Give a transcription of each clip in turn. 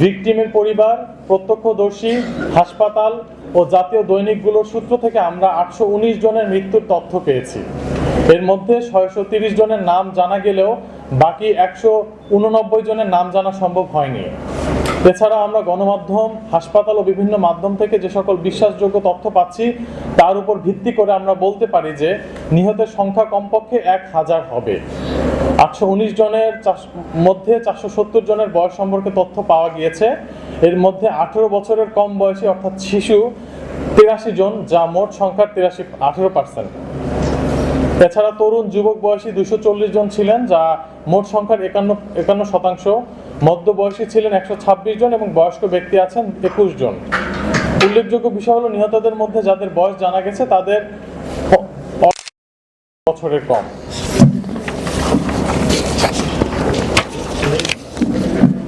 ভিকটিমের পরিবার, প্রত্যক্ষদর্শী, হাসপাতাল ও জাতীয় দৈনিকগুলোর সূত্র থেকে আমরা আটশো উনিশ জনের মৃত্যুর তথ্য পেয়েছি। এর মধ্যে ছয়শো জনের নাম জানা গেলেও বাকি একশো উননব্বই জনের নাম জানা সম্ভব হয়নি। এছাড়া আমরা গণমাধ্যম, হাসপাতাল ও বিভিন্ন মাধ্যম থেকে যে সকল বিশ্বাসযোগ্য তথ্য পাচ্ছি, তার উপর ভিত্তি করে আমরা বলতে পারি যে নিহতের সংখ্যা কমপক্ষে এক হাজার হবে। আটশো উনিশ জনের মধ্যে চারশো সত্তর জনের বয়স সম্পর্কে তথ্য পাওয়া গিয়েছে। এর মধ্যে আঠেরো বছরের কম বয়সী অর্থাৎ শিশু তিরাশি জন, যা মোট সংখ্যার তিরাশি, আঠেরো পার্সেন্ট এছাড়া তরুণ যুবক বয়সী দুশো চল্লিশ জন ছিলেন, যা মোট সংখ্যার একান্ন একান্ন শতাংশ। মধ্যবয়সী ছিলেন একশো ছাব্বিশ জন এবং বয়স্ক ব্যক্তি আছেন একুশ জন। উল্লেখযোগ্য বিষয় হলো, নিহতদের মধ্যে যাদের বয়স জানা গেছে, তাদের বছরের কম।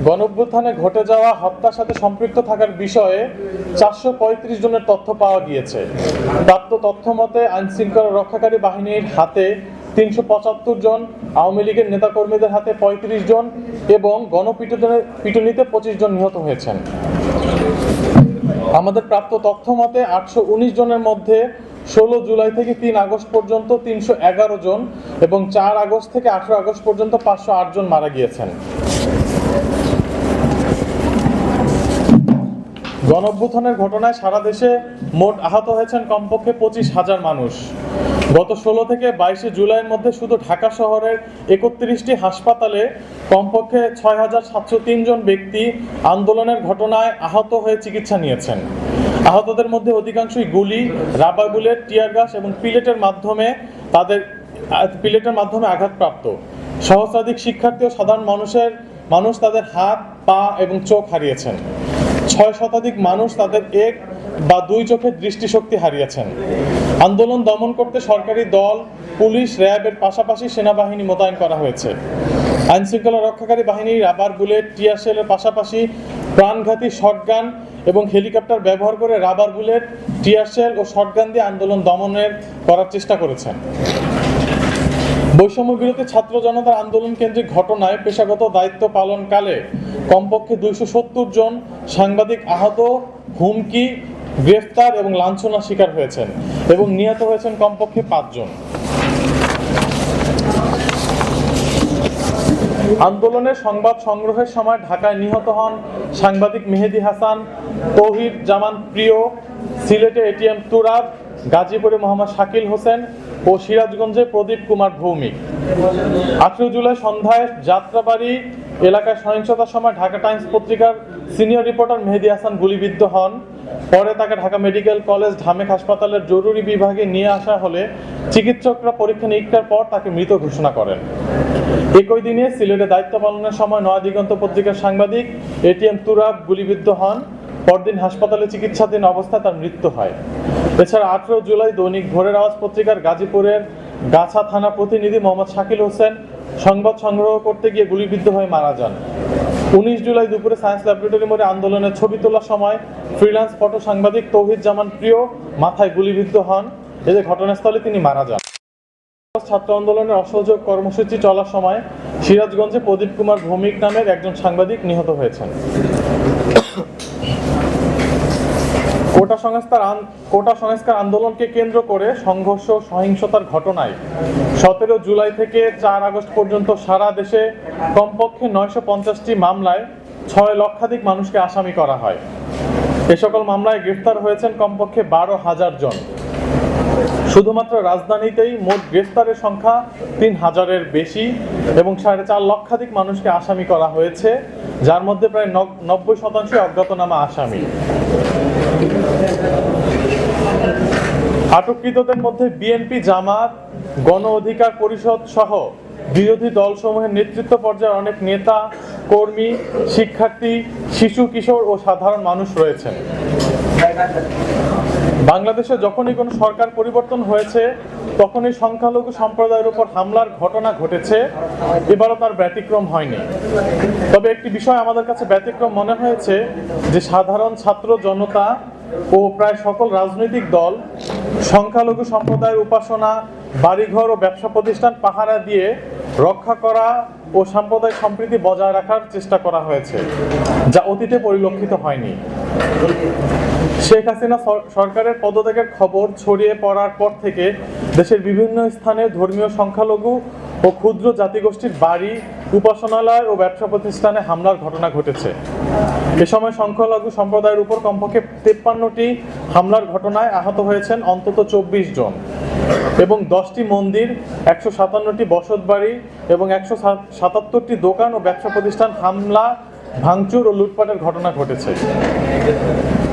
গণঅভ্যুত্থানে ঘটে যাওয়া হত্যার সাথে সম্পৃক্ত থাকার বিষয়ে চারশো পঁয়ত্রিশ জনের তথ্য পাওয়া গিয়েছে। প্রাপ্ত তথ্য মতে, আইনশৃঙ্খলা রক্ষাকারী বাহিনীর হাতে তিনশো পঁচাত্তর জন, আওয়ামী লীগের নেতাকর্মীদের হাতে পঁয়ত্রিশ জন এবং গণপিটনের পিটুনিতে পঁচিশ জন নিহত হয়েছেন। আমাদের প্রাপ্ত তথ্য মতে, আটশো উনিশ জনের মধ্যে ষোলো জুলাই থেকে তিন আগস্ট পর্যন্ত তিনশো এগারো জন এবং চার আগস্ট থেকে আঠারো আগস্ট পর্যন্ত পাঁচশো আট জন মারা গিয়েছেন। গণঅভ্যুত্থানের ঘটনায় সারা দেশে মোট আহত হয়েছেন কমপক্ষে পঁচিশ হাজার মানুষ। গত ষোলো থেকে বাইশে জুলাইয়ের মধ্যে শুধু ঢাকা শহরের একত্রিশটি হাসপাতালে কমপক্ষে ছয় হাজার সাতশো জন ব্যক্তি আন্দোলনের ঘটনায় আহত হয়ে চিকিৎসা নিয়েছেন। আহতদের মধ্যে অধিকাংশই গুলি, রাবার বুলেট, টিয়ার গ্যাস এবং পিলেটের মাধ্যমে তাদের পিলেটের মাধ্যমে আঘাতপ্রাপ্ত। সহস্রাধিক শিক্ষার্থী ও সাধারণ মানুষের, মানুষ তাদের হাত, পা এবং চোখ হারিয়েছেন। ছয় শতাধিক মানুষ তাদের এক বা দুই চোখের দৃষ্টিশক্তি হারিয়েছেন। আন্দোলন দমন করতে সরকারি দল, পুলিশ, র্যাবের পাশাপাশি সেনাবাহিনী মোতায়েন করা হয়েছে। আইনশৃঙ্খলা রক্ষাকারী বাহিনী, রাবার বুলেট, টিয়ার শেলের পাশাপাশি প্রাণঘাতী শটগান এবং হেলিকপ্টার ব্যবহার করে রাবার বুলেট, টিয়ার শেল ও শটগান দিয়ে আন্দোলন দমনের করার চেষ্টা করেছেন। বৈষম্য বিরোধী ছাত্র জনতার আন্দোলন কেন্দ্রিক ঘটনায় পেশাগত দায়িত্ব পালনকালে কমপক্ষে দুইশো সত্তর জন সাংবাদিক আহত, হুমকি, গ্রেফতার এবং লাঞ্ছনার শিকার হয়েছেন এবং নিহত হয়েছেন কমপক্ষে পাঁচজন আন্দোলনের সংবাদ সংগ্রহের সময় ঢাকায় নিহত হন সাংবাদিক মেহেদি হাসান তৌহিদ জামান প্রিয়, সিলেটে এটিএম তুরাব গাজীপুরে মোহাম্মদ শাকিল হোসেন ও সিরাজগঞ্জে প্রদীপ কুমার ভৌমিক। আঠেরো জুলাই সন্ধ্যায় যাত্রাবাড়ি এলাকায় সহিংসতার সময় ঢাকা টাইমস পত্রিকার সিনিয়র রিপোর্টার মেহেদি হাসান গুলিবিদ্ধ হন। পরে তাকে ঢাকা মেডিকেল কলেজ ঢামেক হাসপাতালের জরুরি বিভাগে নিয়ে আসা হলে চিকিৎসকরা পরীক্ষা নিরীক্ষার পর তাকে মৃত ঘোষণা করেন। একই দিনে সিলেটে দায়িত্ব পালনের সময় নয়া দিগন্ত পত্রিকার সাংবাদিক এটিএম তুরাব গুলিবিদ্ধ হন। পরদিন হাসপাতালে চিকিৎসাধীন অবস্থায় তার মৃত্যু হয়। এছাড়া আঠেরো জুলাই দৈনিক ভোরের আওয়াজ পত্রিকার গাজীপুরের গাছা থানা প্রতিনিধি মোহাম্মদ শাকিল হোসেন সংবাদ সংগ্রহ করতে গিয়ে গুলিবিদ্ধ হয়ে মারা যান। উনিশ জুলাই দুপুরে সায়েন্স ল্যাবরেটরি মোড়ে আন্দোলনের ছবি তোলার সময় ফ্রিল্যান্স ফটো সাংবাদিক তৌহিদ জামান প্রিয় মাথায় গুলিবিদ্ধ হন। এদের ঘটনাস্থলে তিনি মারা যান। ছাত্র আন্দোলনের অসহযোগ কর্মসূচি চলার সময় সিরাজগঞ্জে প্রদীপ কুমার ভৌমিক নামের একজন সাংবাদিক নিহত হয়েছেন। কোটা সংস্কার কোটা সংস্কার আন্দোলনকে কেন্দ্র করে সংঘর্ষ, সহিংসতার ঘটনায় সতেরো জুলাই থেকে চার আগস্ট পর্যন্ত সারা দেশে কমপক্ষে নয়শো পঞ্চাশটি মামলায় ছয় লক্ষাধিক মানুষকে আসামি করা হয়। এ সকল মামলায় গ্রেফতার হয়েছেন কমপক্ষে বারো হাজার জন। শুধুমাত্র রাজধানীতেই মোট গ্রেফতারের সংখ্যা তিন হাজারের বেশি এবং সাড়ে চার লক্ষাধিক মানুষকে আসামি করা হয়েছে, যার মধ্যে প্রায় নব- নব্বই শতাংশই অজ্ঞাতনামা আসামি। আটককৃতদের মধ্যে বিএনপি, জামাত, গণ অধিকার পরিষদ সহ বিরোধী দলসমূহের নেতৃত্ব পর্যায়ের অনেক নেতা, কর্মী, শিক্ষার্থী, শিশু, কিশোর ও সাধারণ মানুষ রয়েছেন। বাংলাদেশে যখনই কোনো সরকার পরিবর্তন হয়েছে, তখনই সংখ্যালঘু সম্প্রদায়ের উপর হামলার ঘটনা ঘটেছে। এবারও তার ব্যতিক্রম হয়নি। তবে একটি বিষয় আমাদের কাছে ব্যতিক্রম মনে হয়েছে যে সাধারণ ছাত্র জনতা ও প্রায় সকল রাজনৈতিক দল, সংখ্যালঘু সম্প্রদায়ের উপাসনা, বাড়িঘর ও ব্যবসা প্রতিষ্ঠান পাহারা দিয়ে রক্ষা করা ও সাম্প্রদায়িক সম্প্রীতি বজায় রাখার চেষ্টা করা হয়েছে, যা অতীতে পরিলক্ষিত হয়নি। শেখ হাসিনা সরকারের পদত্যাগের খবর ছড়িয়ে পড়ার পর থেকে দেশের বিভিন্ন স্থানে ধর্মীয় সংখ্যালঘু ও ক্ষুদ্র জাতিগোষ্ঠীর বাড়ি উপাসনালয় ও ব্যবসা প্রতিষ্ঠানে হামলার ঘটনা ঘটেছে। এ সময় সংখ্যালঘু সম্প্রদায়ের উপর কমপক্ষে তেপ্পান্নটি হামলার ঘটনায় আহত হয়েছেন অন্তত চব্বিশ জন এবং দশটি মন্দির, একশো সাতান্নটি বসত বাড়ি এবং একশো সাতাত্তরটি দোকান ও ব্যবসা প্রতিষ্ঠান হামলা, ভাঙচুর ও লুটপাটের ঘটনা ঘটেছে।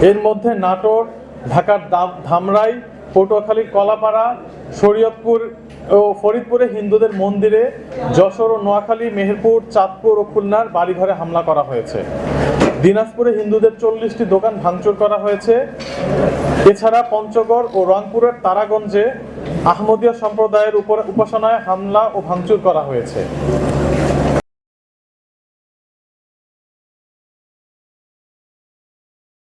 এর মধ্যে নাটোর, ঢাকার ধামরাই, পটুয়াখালীর কলাপাড়া, শরীয়তপুর ও ফরিদপুরে হিন্দুদের মন্দিরে যশোর ও নোয়াখালী, মেহেরপুর, চাঁদপুর ও খুলনার বাড়িঘরে হামলা করা হয়েছে। দিনাজপুরে হিন্দুদের চল্লিশটি দোকান ভাঙচুর করা হয়েছে। এছাড়া পঞ্চগড় ও রংপুরের তারাগঞ্জে আহমদীয় সম্প্রদায়ের উপর উপাসনায় হামলা ও ভাঙচুর করা হয়েছে।